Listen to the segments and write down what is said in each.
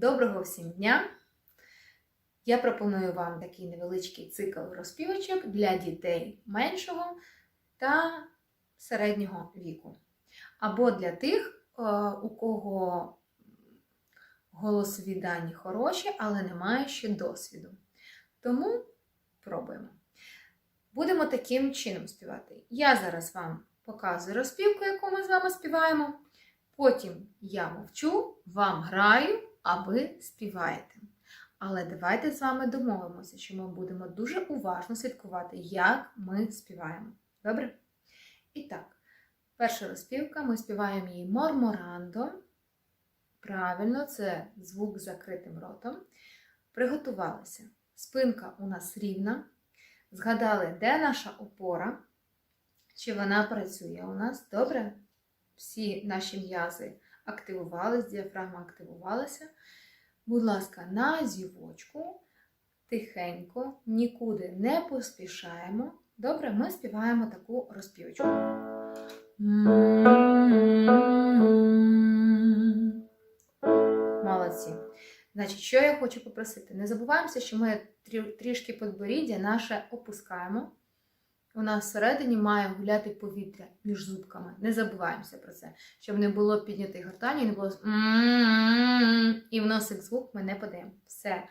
Доброго всім дня! Я пропоную вам такий невеличкий цикл розпівочок для дітей меншого та середнього віку. Або для тих, е, у кого голосові дані хороші, але немає ще досвіду. Тому пробуємо. Будемо таким чином співати. Я зараз вам показую розпівку, яку ми з вами співаємо. Потім я мовчу, вам граю, а ви співаєте. Але давайте з вами домовимося, що ми будемо дуже уважно слідкувати, як ми співаємо. Добре? І так, перша розпівка, ми співаємо її морморандо. Правильно, це звук з закритим ротом. Приготувалися. Спинка у нас рівна. Згадали, де наша опора, чи вона працює у нас. Добре? Всі наші м'язи активувалися, діафрагма активувалася. Будь ласка, на зівочку, тихенько, нікуди не поспішаємо. Добре, ми співаємо таку розпівочку. Молодці. Значить, що я хочу попросити? Не забуваємося, що ми трішки подборіддя наше опускаємо. У нас всередині має гуляти повітря між зубками. Не забуваємося про це, щоб не було піднятої гортані, не було і в носик звук ми не подаємо. Все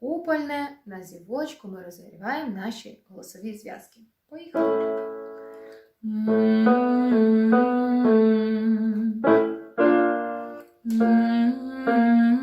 купольне на зівочку ми розігріваємо наші голосові зв'язки. Поїхали! А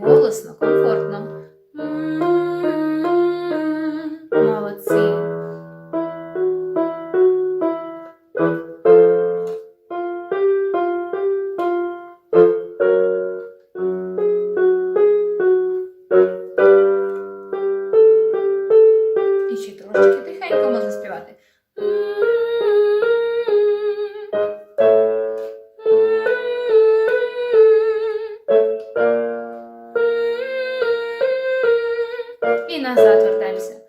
голосно, комфортно. Назад вертаємося.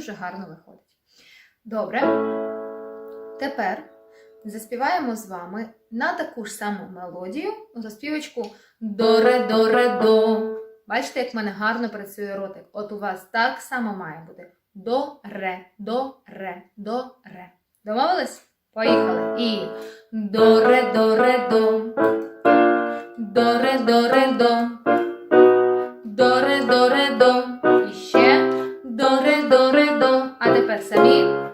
Дуже гарно виходить. Добре. Тепер заспіваємо з вами на таку ж саму мелодію розпівочку до-ре-до-ре-до. Бачите, як в мене гарно працює ротик. От у вас так само має бути до-ре, до-ре, до-ре. Домовились? Поїхали. І. До-ре-до-ре-до. До-ре-до-ре-до. До-ре-до-ре-до. А тепер самі.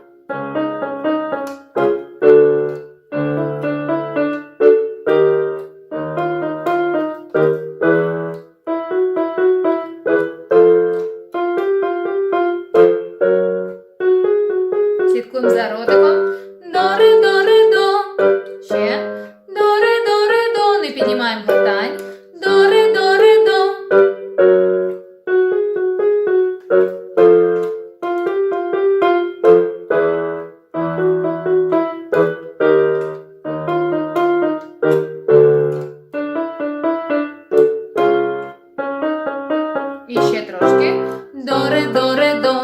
І ще трошки. До-ре-до-ре-до.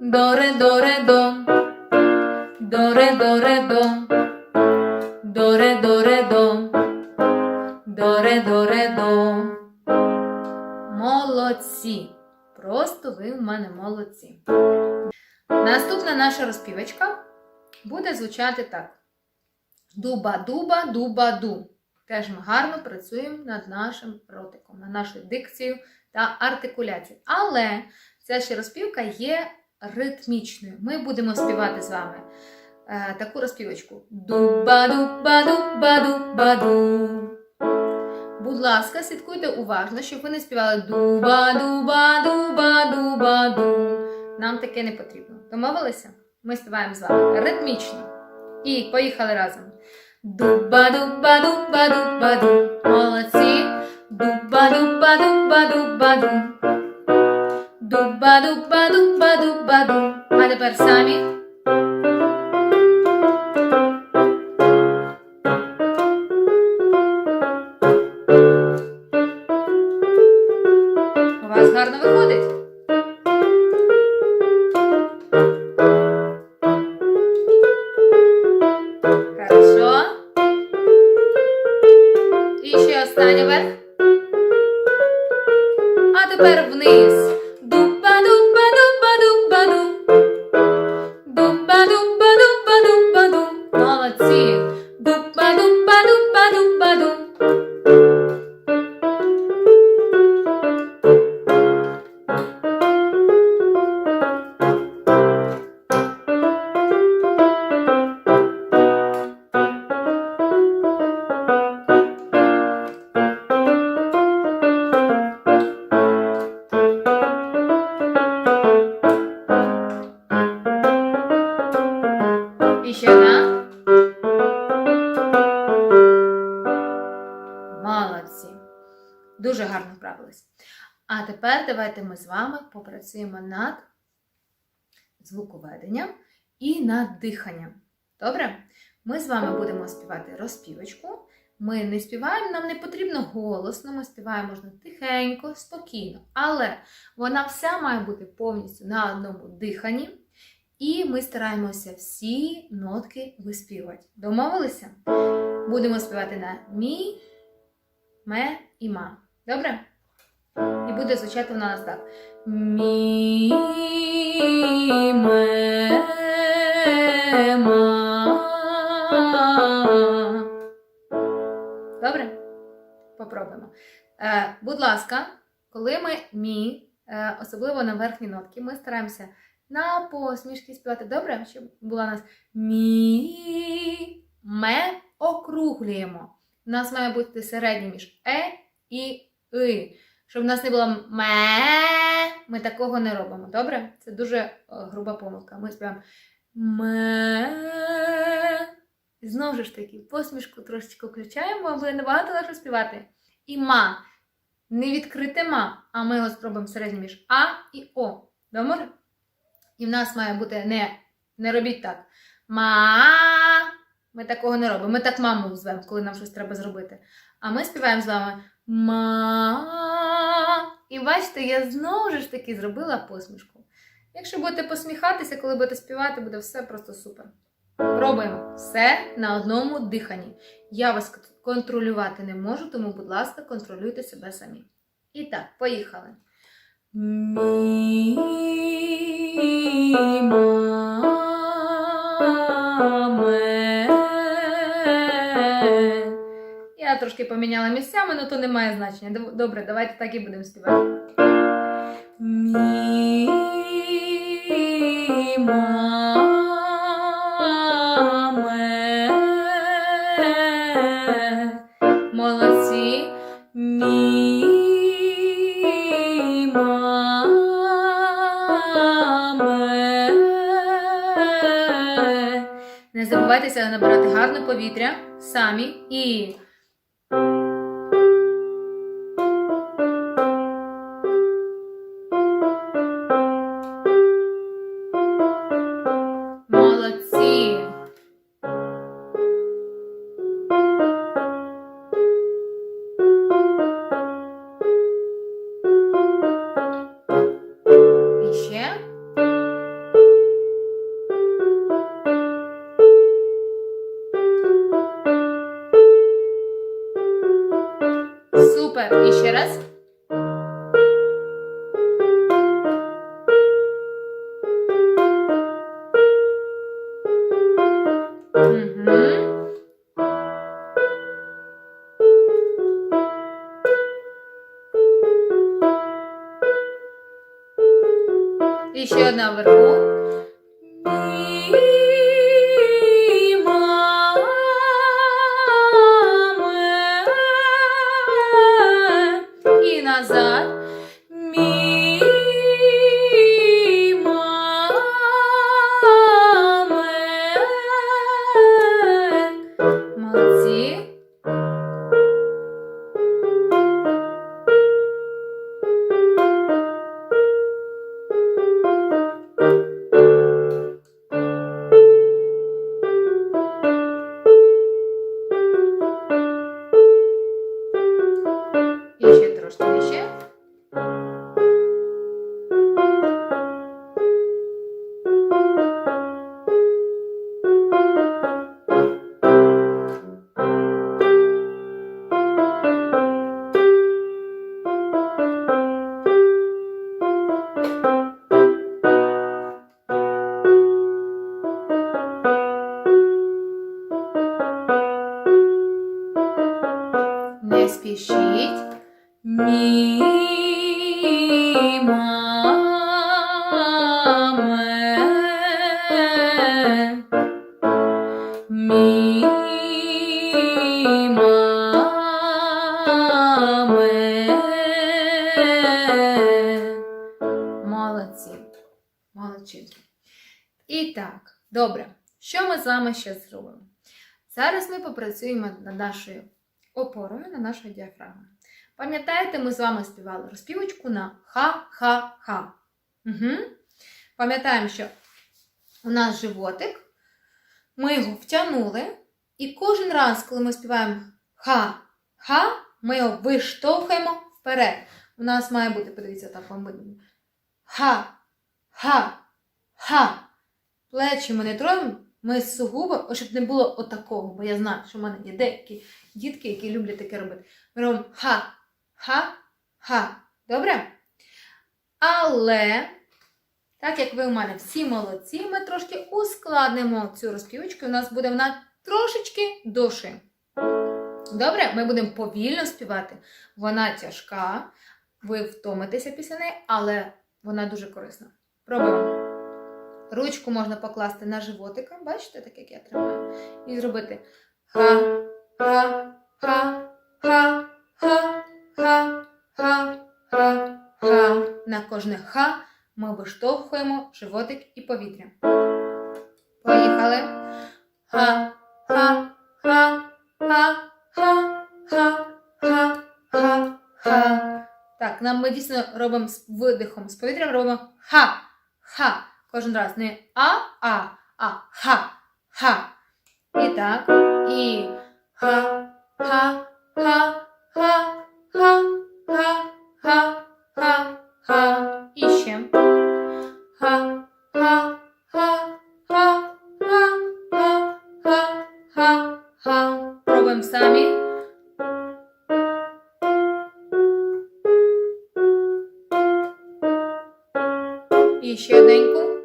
До-ре-до-ре-до. До-ре-до-ре-до. До-ре-до-ре-до. До-ре-до-ре-до. Молодці! Просто ви в мене молодці. Наступна наша розпівочка буде звучати так: дуба-дуба, дуба-ду. Теж ми гарно працюємо над нашим ротиком, над нашою дикцією та артикуляцією. Але ця ще розпівка є ритмічною. Ми будемо співати з вами е, таку розпівочку. Дуба-дуба-дуба-дуба-ду. Будь ласка, слідкуйте уважно, щоб ви не співали дуба-дуба-дуба-дуба-ду. Нам таке не потрібно. Домовилися? Ми співаємо з вами ритмічно. І поїхали разом. Дуба-дуба-дуба-дуба-ду. Молодці. Дуба-дуба-дуба-дуба-ду. Дуба-дуба-дуба-дуба-ду. А тепер самі. І ще одна. Молодці. Дуже гарно вправились. А тепер давайте ми з вами попрацюємо над звуковеденням і над диханням. Добре? Ми з вами будемо співати розпівочку. Ми не співаємо, нам не потрібно голосно, ми співаємо можна тихенько, спокійно. Але вона вся має бути повністю на одному диханні. І ми стараємося всі нотки виспівати. Домовилися? Будемо співати на мі, ме і ма. Добре? І буде звучати вона нас так. Мі, ме, ма. Добре? Попробуємо. Е, будь ласка, коли ми мі, е, особливо на верхні нотки, ми стараємося на посмішки співати. Добре, щоб була у нас мі, ме округлюємо. У нас має бути середнє між е і и. Щоб в нас не було ме, ми такого не робимо. Добре? Це дуже груба помилка. Ми співаємо ме. Знову ж таки, посмішку трошечки включаємо, аби набагато легше співати. І ма. Не відкрите ма, а ми його спробуємо середньо між А і О. Добре? І в нас має бути не, не робіть так. Ма. Ми такого не робимо. Ми так маму звемо, коли нам щось треба зробити. А ми співаємо з вами ма. І бачите, я знову ж таки зробила посмішку. Якщо будете посміхатися, коли будете співати, буде все просто супер. Пробуємо все на одному диханні. Я вас контролювати не можу, тому, будь ласка, контролюйте себе самі. І так, поїхали. Я трошки поміняла місцями, але то не має значення. Добре, давайте так і будемо співати. Не набирати гарне повітря самі і. Супер! І раз. Назад. З ще зробимо? Зараз ми попрацюємо над нашою опорою на нашої діафрагми. Пам'ятаєте, ми з вами співали розпівочку на ха-ха-ха. Угу. Пам'ятаємо, що у нас животик, ми його втягнули, і кожен раз, коли ми співаємо ха-ха, ми його виштовхуємо вперед. У нас має бути, подивіться, так вам видно. Ха, ха, ха. Плечі ми не троємо, ми сугубо, щоб не було отакого, бо я знаю, що в мене є деякі дітки, які люблять таке робити. Ми робимо ха, ха, ха. Добре? Але, так як ви у мене всі молодці, ми трошки ускладнимо цю розпівочку, і у нас буде вона трошечки довше. Добре, ми будемо повільно співати. Вона тяжка, ви втомитеся після неї, але вона дуже корисна. Пробуємо. Ручку можна покласти на животика, бачите, так як я тримаю, і зробити ха, ха, ха, ха, ха, ха, ха, ха, ха. На кожне ха ми виштовхуємо животик і повітря. Поїхали. Ха, ха, ха, ха, ха, ха, ха, ха, ха. Так, нам ми дійсно робимо з видихом, з повітрям робимо ха, ха. Кожен раз не а, а, а ха, ха. І так. І ха, ха, ха, ха, ха, ха, ха, ха, ха. І ще. Ха, ха, ха, ха, ха, ха, ха, ха, ха. Пробуємо самі. І ще.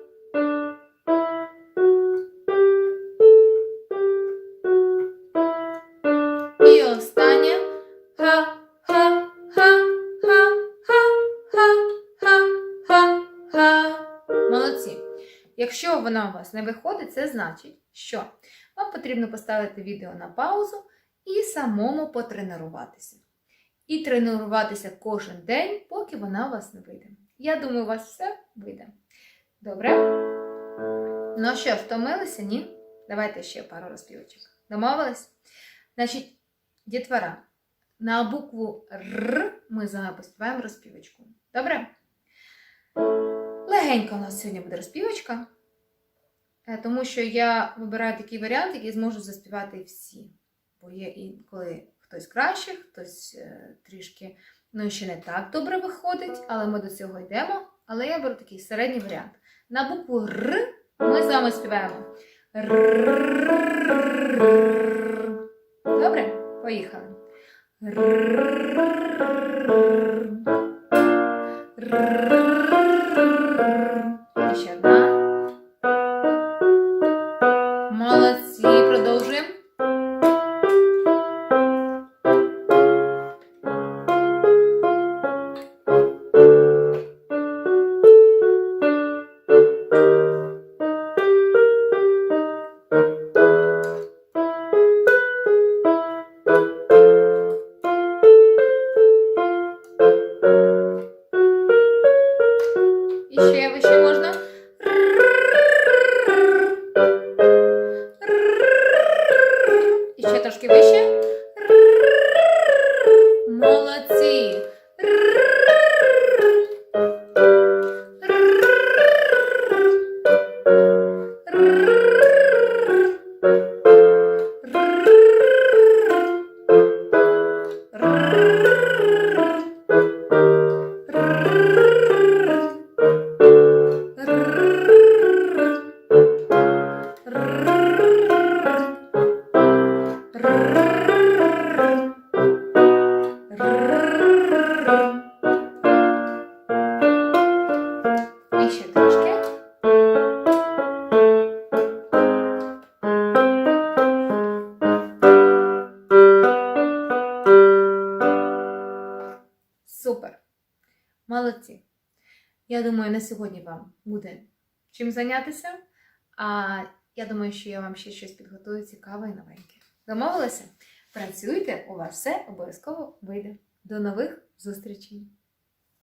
Вона у вас не виходить, це значить, що вам потрібно поставити відео на паузу і самому потренуватися. І тренуватися кожен день, поки вона у вас не вийде. Я думаю, у вас все вийде. Добре? Ну що, втомилися? Ні? Давайте ще пару розпівочок. Домовились? Значить, дітвора, на букву Р ми з розпівочку. Добре? Легенька у нас сьогодні буде розпівочка, тому що я вибираю такий варіант, який зможу заспівати всі. Бо є інколи хтось краще, хтось е, трішки ну, ще не так добре виходить, але ми до цього йдемо. Але я беру такий середній варіант. На букву Р ми з вами співаємо. Добре? Поїхали. І Молодці. Думаю, на сьогодні вам буде чим зайнятися. А я думаю, що я вам ще щось підготую цікаве і новеньке. Домовилися? Працюйте, у вас все обов'язково вийде. До нових зустрічей!